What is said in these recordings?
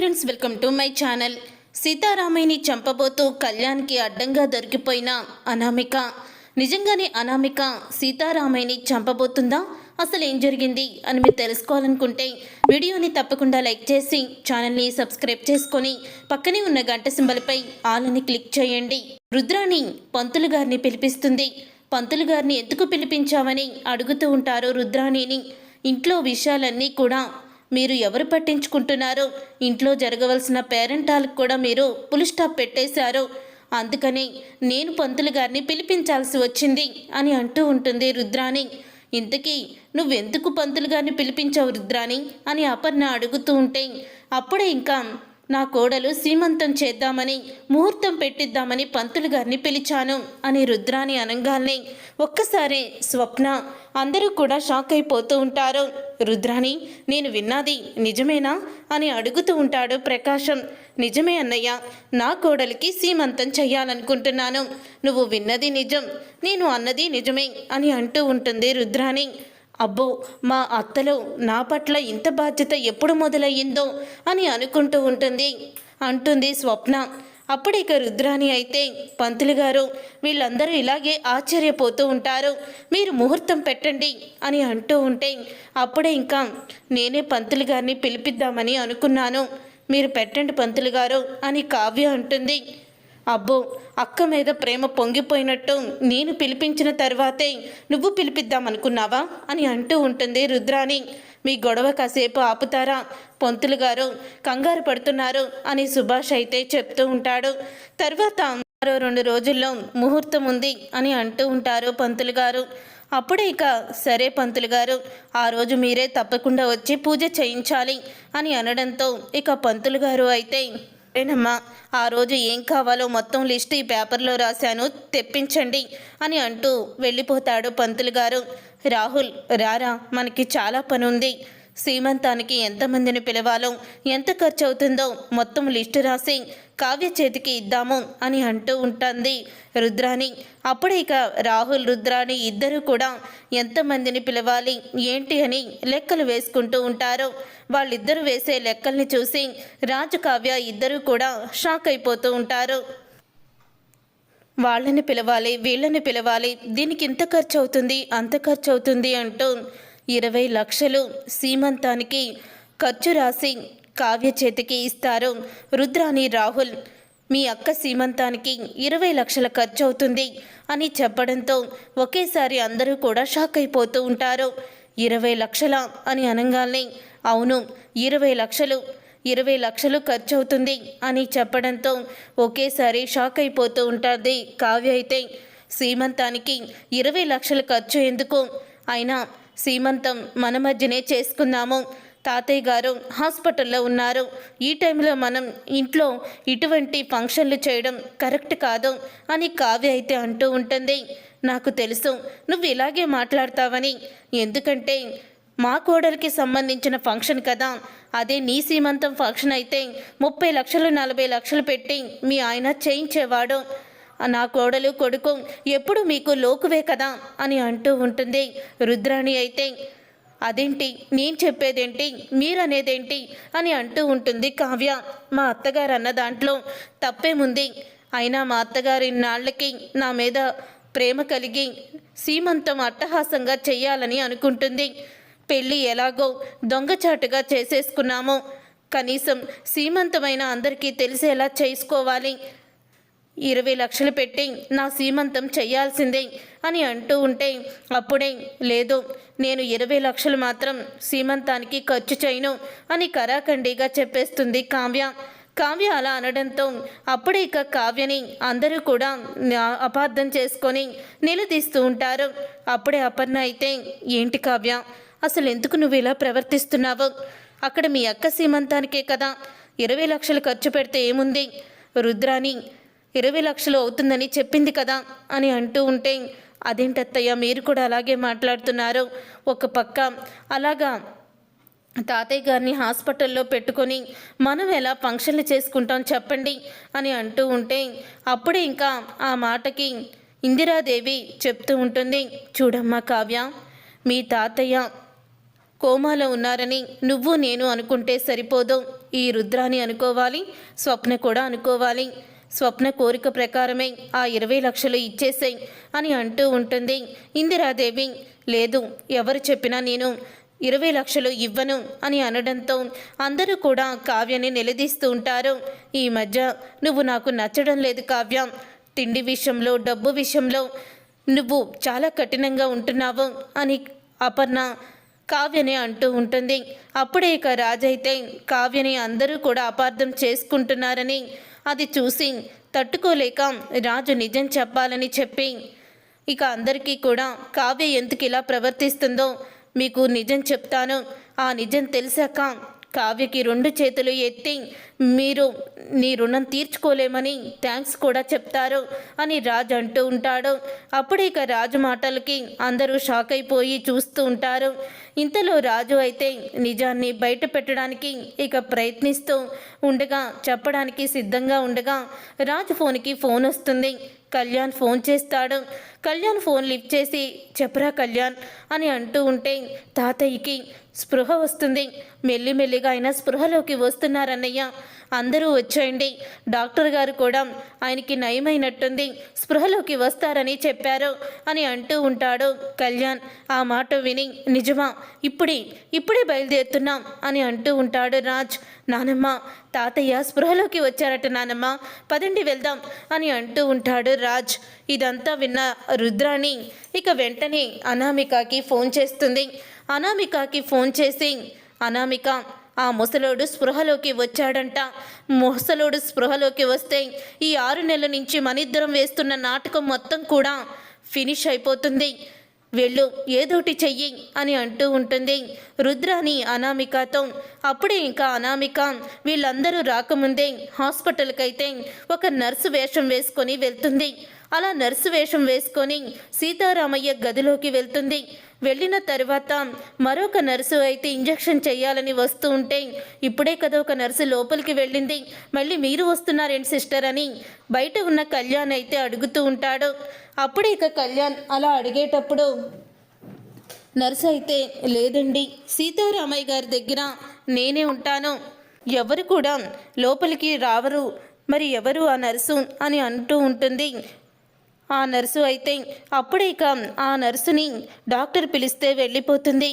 Friends welcome to my channel. సీతారామయ్యని చంపబోతూ కళ్యాణ్కి అడ్డంగా దొరికిపోయిన అనామిక. నిజంగానే అనామిక సీతారామయ్యని చంపబోతుందా? అసలు ఏం జరిగింది అని మీరు తెలుసుకోవాలనుకుంటే వీడియోని తప్పకుండా లైక్ చేసి ఛానల్ని సబ్స్క్రైబ్ చేసుకొని పక్కనే ఉన్న గంట సింబల్పై ఆలని క్లిక్ చేయండి. రుద్రాణి పంతులు గారిని పిలిపిస్తుంది. పంతులు గారిని ఎందుకు పిలిపించామని అడుగుతూ ఉంటారు రుద్రాణిని. ఇంట్లో విషయాలన్నీ కూడా మీరు ఎవరు పట్టించుకుంటున్నారో? ఇంట్లో జరగవలసిన పేరెంటాలకు కూడా మీరు పులి స్టాప్ పెట్టేశారు. అందుకని నేను పంతులు గారిని పిలిపించాల్సి వచ్చింది అని అంటూ ఉంటుంది రుద్రాణి. ఇంతకీ నువ్వెందుకు పంతులు గారిని పిలిపించావు రుద్రాణి? అని అపర్ణ అడుగుతూ ఉంటే అప్పుడే ఇంకా నా కోడలు సీమంతం చేద్దామని ముహూర్తం పెట్టిద్దామని పంతులు గారిని పిలిచాను అని రుద్రాని అనగానే ఒక్కసారి స్వప్న అందరూ కూడా షాక్ అయిపోతూ ఉంటారు. రుద్రాని నేను విన్నాది నిజమేనా అని అడుగుతూ ఉంటాడు ప్రకాశం. నిజమే అన్నయ్య నా కోడలికి సీమంతం చెయ్యాలనుకుంటున్నాను. నువ్వు విన్నది నిజం నేను అన్నది నిజమే అని అంటూ ఉంటుంది రుద్రాని అబ్బో మా అత్తలో నా పట్ల ఇంత బాధ్యత ఎప్పుడు మొదలయ్యిందో అని అనుకుంటూ ఉంటుంది. అంటుంది స్వప్న. అప్పుడు ఇక రుద్రాని అయితే పంతులు గారు వీళ్ళందరూ ఇలాగే ఆశ్చర్యపోతూ ఉంటారు. మీరు ముహూర్తం పెట్టండి అని అంటూ ఉంటే అప్పుడే ఇంకా నేనే పంతులు గారిని పిలిపిద్దామని అనుకున్నాను. మీరు పెట్టండి పంతులు గారు అని కావ్య అంటుంది. అబ్బో అక్క మీద ప్రేమ పొంగిపోయినట్టు నేను పిలిపించిన తర్వాతే నువ్వు పిలిపిద్దామనుకున్నావా అని అంటూ ఉంటుంది రుద్రాని మీ గొడవ కాసేపు ఆపుతారా? పొంతులు గారు కంగారు పడుతున్నారు అని సుభాష్ అయితే చెప్తూ ఉంటాడు. తర్వాత మరో రెండు రోజుల్లో ముహూర్తం ఉంది అని అంటూ ఉంటారు పంతులు గారు. అప్పుడే ఇక సరే పంతులు గారు ఆ రోజు మీరే తప్పకుండా వచ్చి పూజ చేయించాలి అని అనడంతో ఇక పంతులు గారు అయితే ఏనమ్మా ఆ రోజు ఏం కావాలో మొత్తం లిస్ట్ ఈ పేపర్లో రాశాను తెప్పించండి అని అంటూ వెళ్ళిపోతాడు పంతులు గారు. రాహుల్ రారా మనకి చాలా పని ఉంది సీమంతానికి ఎంతమందిని పిలవాలో ఎంత ఖర్చు అవుతుందో మొత్తం లిస్టు రాసి కావ్య చేతికి ఇద్దాము అని అంటూ ఉంటుంది రుద్రాణి. అప్పుడే ఇక రాహుల్ రుద్రాణి ఇద్దరు కూడా ఎంతమందిని పిలవాలి ఏంటి అని లెక్కలు వేసుకుంటూ ఉంటారు. వాళ్ళిద్దరూ వేసే లెక్కల్ని చూసి రాజు కావ్య ఇద్దరూ కూడా షాక్ అయిపోతూ ఉంటారు. వాళ్ళని పిలవాలి వీళ్ళని పిలవాలి దీనికి ఇంత ఖర్చు అవుతుంది అంత ఖర్చు అవుతుంది అంటూ ఇరవై లక్షలు సీమంతానికి ఖర్చు రాసి కావ్య చేతికి ఇస్తారు. రుద్రాని రాహుల్ మీ అక్క సీమంతానికి ఇరవై లక్షల ఖర్చు అవుతుంది అని చెప్పడంతో ఒకేసారి అందరూ కూడా షాక్ అయిపోతూ ఉంటారు. ఇరవై లక్షల? అని అనగానే అవును ఇరవై లక్షలు ఇరవై లక్షలు ఖర్చు అవుతుంది అని చెప్పడంతో ఒకేసారి షాక్ అయిపోతూ ఉంటుంది కావ్య అయితే. సీమంతానికి ఇరవై లక్షల ఖర్చు ఎందుకు? అయినా సీమంతం మన మధ్యనే చేసుకుందాము. తాతయ్య గారు హాస్పిటల్లో ఉన్నారు. ఈ టైంలో మనం ఇంట్లో ఇటువంటి ఫంక్షన్లు చేయడం కరెక్ట్ కాదు అని కావ్య అయితే అంటూ ఉంటుంది. నాకు తెలుసు నువ్వు ఇలాగే మాట్లాడతావని. ఎందుకంటే మా కోడలికి సంబంధించిన ఫంక్షన్ కదా. అదే నీ సీమంతం ఫంక్షన్ అయితే ముప్పై లక్షలు నలభై లక్షలు పెట్టి మీ ఆయన చేయించేవాడు. నా కోడలు కొడుకు ఎప్పుడు మీకు లోకువే కదా అని అంటూ ఉంటుంది. రుద్రాణి అయితే అదేంటి? నేను చెప్పేదేంటి? మీరనేదేంటి? అని అంటూ ఉంటుంది కావ్య. మా అత్తగారు అన్న దాంట్లో తప్పేముంది? అయినా మా అత్తగారి నాళ్ళకి నా మీద ప్రేమ కలిగి సీమంతం అట్టహాసంగా చెయ్యాలని అనుకుంటుంది. పెళ్ళి ఎలాగో దొంగచాటుగా చేసేసుకున్నామో. కనీసం సీమంతమైన అందరికీ తెలిసేలా చేసుకోవాలి ఇరవై లక్షలు పెట్టి నా సీమంతం చేయాల్సిందే అని అంటూ ఉంటే అప్పుడే లేదు నేను ఇరవై లక్షలు మాత్రం సీమంతానికి ఖర్చు చేయను అని కరాఖండిగా చెప్పేస్తుంది కావ్య. కావ్య అలా అనడంతో అప్పుడే ఇక కావ్యని అందరూ కూడా నా- అపార్థం చేసుకొని నిలదీస్తూ ఉంటారు. అప్పుడే అపర్ణ అయితే ఏంటి కావ్య అసలు ఎందుకు నువ్వు ఇలా ప్రవర్తిస్తున్నావు? అక్కడ మీ అక్క సీమంతానికే కదా. ఇరవై లక్షలు ఖర్చు పెడితే ఏముంది? రుద్రాని ఇరవై లక్షలు అవుతుందని చెప్పింది కదా అని అంటూ ఉంటే అదేంటత్తయ్య మీరు కూడా అలాగే మాట్లాడుతున్నారు. ఒక పక్క అలాగా తాతయ్య గారిని హాస్పిటల్లో పెట్టుకొని మనం ఎలా ఫంక్షన్లు చేసుకుంటాం చెప్పండి అని అంటూ ఉంటే అప్పుడే ఇంకా ఆ మాటకి ఇందిరాదేవి చెప్తూ ఉంటుంది చూడమ్మా కావ్య మీ తాతయ్య కోమాలో ఉన్నారని నువ్వు నేను అనుకుంటే సరిపోదు. ఈ రుద్రాని అనుకోవాలి స్వప్న కూడా అనుకోవాలి. స్వప్న కోరిక ప్రకారమే ఆ ఇరవై లక్షలు ఇచ్చేసేయ్ అని అంటూ ఉంటుంది. ఇందిరాదేవి లేదు ఎవరు చెప్పినా నేను ఇరవై లక్షలు ఇవ్వను అని అనడంతో అందరూ కూడా కావ్యని నిలదీస్తూ ఉంటారు. ఈ మధ్య నువ్వు నాకు నచ్చడం లేదు కావ్య. తిండి విషయంలో డబ్బు విషయంలో నువ్వు చాలా కఠినంగా ఉంటున్నావు అని అపర్ణ కావ్యని అంటూ ఉంటుంది. అప్పుడే ఇక రాజైతే కావ్యని అందరూ కూడా అపార్థం చేసుకుంటున్నారని అది చూసి తట్టుకోలేక రాజు నిజం చెప్పాలని చెప్పి ఇక అందరికీ కూడా కావ్య ఎందుకు ఇలా ప్రవర్తిస్తుందో మీకు నిజం చెప్తాను. ఆ నిజం తెలిసాక కావ్యకి రెండు చేతులు ఎత్తి మీరు నీ రుణం తీర్చుకోలేమని థ్యాంక్స్ కూడా చెప్తారు అని రాజు అంటూ ఉంటాడు. అప్పుడు ఇక రాజు మాటలకి అందరూ షాక్ అయిపోయి చూస్తూ ఉంటారు. ఇంతలో రాజు అయితే నిజాన్ని బయట పెట్టడానికి ఇక ప్రయత్నిస్తూ ఉండగా చెప్పడానికి సిద్ధంగా ఉండగా రాజు ఫోన్కి ఫోన్ వస్తుంది. కళ్యాణ్ ఫోన్ చేస్తాడు. కళ్యాణ్ ఫోన్ లిఫ్ట్ చేసి చెప్పరా కళ్యాణ్ అని అంటూ ఉంటే తాతయ్యకి స్పృహ వస్తుంది. మెల్లిమెల్లిగా ఆయన స్పృహలోకి వస్తున్నారన్నయ్య. అందరూ వచ్చేయండి. డాక్టర్ గారు కూడా ఆయనకి నయమైనట్టుంది. స్పృహలోకి వస్తారని చెప్పారు అని అంటూ ఉంటాడు కళ్యాణ్. ఆ మాట విని నిజమా? ఇప్పుడే ఇప్పుడే బయలుదేరుతున్నాం అని అంటూ ఉంటాడు రాజ్. నానమ్మ తాతయ్య స్పృహలోకి వచ్చారట నానమ్మ. పదండి వెళ్దాం అని అంటూ ఉంటాడు రాజ్. ఇదంతా విన్న రుద్రాణి ఇక వెంటనే అనామికకి ఫోన్ చేస్తుంది. అనామికకి ఫోన్ చేసి అనామిక ఆ ముసలోడు స్పృహలోకి వచ్చాడంట. ముసలోడు స్పృహలోకి వస్తే ఈ ఆరు నెలల నుంచి మనిద్దరం వేస్తున్న నాటకం మొత్తం కూడా ఫినిష్ అయిపోతుంది. వెళ్ళు ఏదోటి చెయ్యి అని అంటూ ఉంటుంది. రుద్రాని అనామికతో అప్పుడే ఇంకా అనామిక వీళ్ళందరూ రాకముందే హాస్పిటల్కైతే ఒక నర్సు వేషం వేసుకొని వెళ్తుంది. అలా నర్సు వేషం వేసుకొని సీతారామయ్య గదిలోకి వెళ్తుంది. వెళ్ళిన తర్వాత మరొక నర్సు అయితే ఇంజెక్షన్ చేయాలని వస్తూ ఉంటే ఇప్పుడే కదా ఒక నర్సు లోపలికి వెళ్ళింది. మళ్ళీ మీరు వస్తున్నారేంటి సిస్టర్ అని బయట ఉన్న కళ్యాణ్ అయితే అడుగుతూ ఉంటాడు. అప్పుడే ఇక కళ్యాణ్ అలా అడిగేటప్పుడు నర్సు అయితే లేదండి. సీతారామయ్య గారి దగ్గర నేనే ఉంటాను. ఎవరు కూడా లోపలికి రావరు. మరి ఎవరు ఆ నర్సు? అని అంటూ ఉంటుంది. ఆ నర్సు అయితే అప్పుడే ఇక ఆ నర్సుని డాక్టర్ పిలిస్తే వెళ్ళిపోతుంది.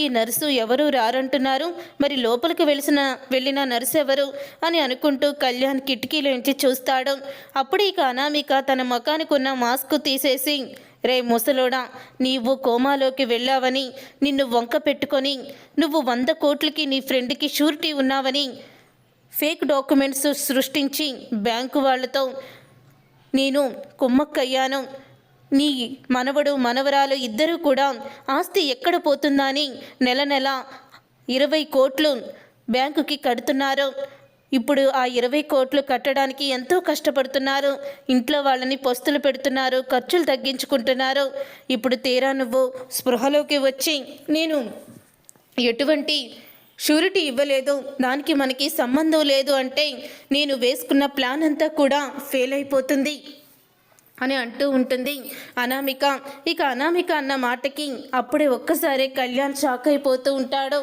ఈ నర్సు ఎవరు రారంటున్నారు? మరి లోపలికి వెలిసిన వెళ్ళిన నర్సు ఎవరు అని అనుకుంటూ కళ్యాణ్ కిటికీలోంచి చూస్తాడు. అప్పుడే ఇక అనామిక తన ముఖానికి ఉన్న మాస్క్ తీసేసి రే ముసలోడా నీవు కోమాలోకి వెళ్ళావని నిన్ను వంక పెట్టుకొని నువ్వు వంద కోట్లకి నీ ఫ్రెండ్కి షూరిటీ ఉన్నావని ఫేక్ డాక్యుమెంట్స్ సృష్టించి బ్యాంకు వాళ్ళతో నేను కుమ్మక్కయ్యాను. నీ మనవడు మనవరాలు ఇద్దరూ కూడా ఆస్తి ఎక్కడ పోతుందని నెల నెల ఇరవై కోట్లు బ్యాంకుకి కడుతున్నారు. ఇప్పుడు ఆ ఇరవై కోట్లు కట్టడానికి ఎంతో కష్టపడుతున్నారు. ఇంట్లో వాళ్ళని పొస్తులు పెడుతున్నారు ఖర్చులు తగ్గించుకుంటున్నారు. ఇప్పుడు తీరా నువ్వు స్పృహలోకి వచ్చి నేను ఎటువంటి షూరిటీ ఇవ్వలేదు దానికి మనకి సంబంధం లేదు అంటే నేను వేసుకున్న ప్లాన్ అంతా కూడా ఫెయిల్ అయిపోతుంది అని అంటూ ఉంటుంది అనామిక. ఇక అనామిక అన్న మాటకి అప్పుడే ఒక్కసారి కళ్యాణ్ షాక్ అయిపోతూ ఉంటాడు.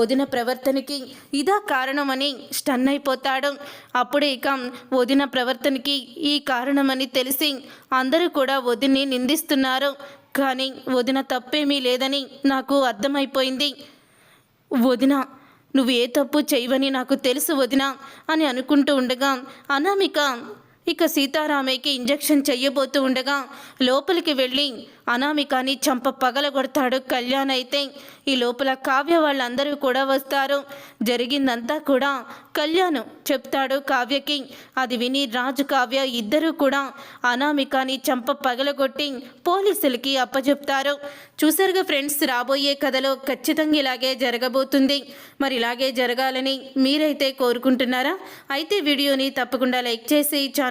వదిన ప్రవర్తనకి ఇదా కారణమని స్టన్ అయిపోతాడు. అప్పుడే ఇక వదిన ప్రవర్తనకి ఈ కారణమని తెలిసి అందరూ కూడా వదిని నిందిస్తున్నారు. కానీ వదిన తప్పేమీ లేదని నాకు అర్థమైపోయింది. వదిన నువ్వు ఏ తప్పు చేయవని నాకు తెలుసు వదినా అని అనుకుంటూ ఉండగా అనామిక ఇక సీతారామయ్యకి ఇంజెక్షన్ చెయ్యబోతూ ఉండగా లోపలికి వెళ్ళి అనామికాని చంప పగలగొడతాడు కళ్యాణ్ అయితే. ఈ లోపల కావ్య వాళ్ళందరూ కూడా వస్తారు. జరిగిందంతా కూడా కళ్యాణ్ చెప్తాడు కావ్యకి. అది విని రాజు కావ్య ఇద్దరూ కూడా అనామికాని చంప పగలగొట్టి పోలీసులకి అప్పచెప్తారు చూసారుగా ఫ్రెండ్స్ రాబోయే కథలో ఖచ్చితంగా ఇలాగే జరగబోతుంది. మరి ఇలాగే జరగాలని మీరైతే కోరుకుంటున్నారా? అయితే వీడియోని తప్పకుండా లైక్ చేసి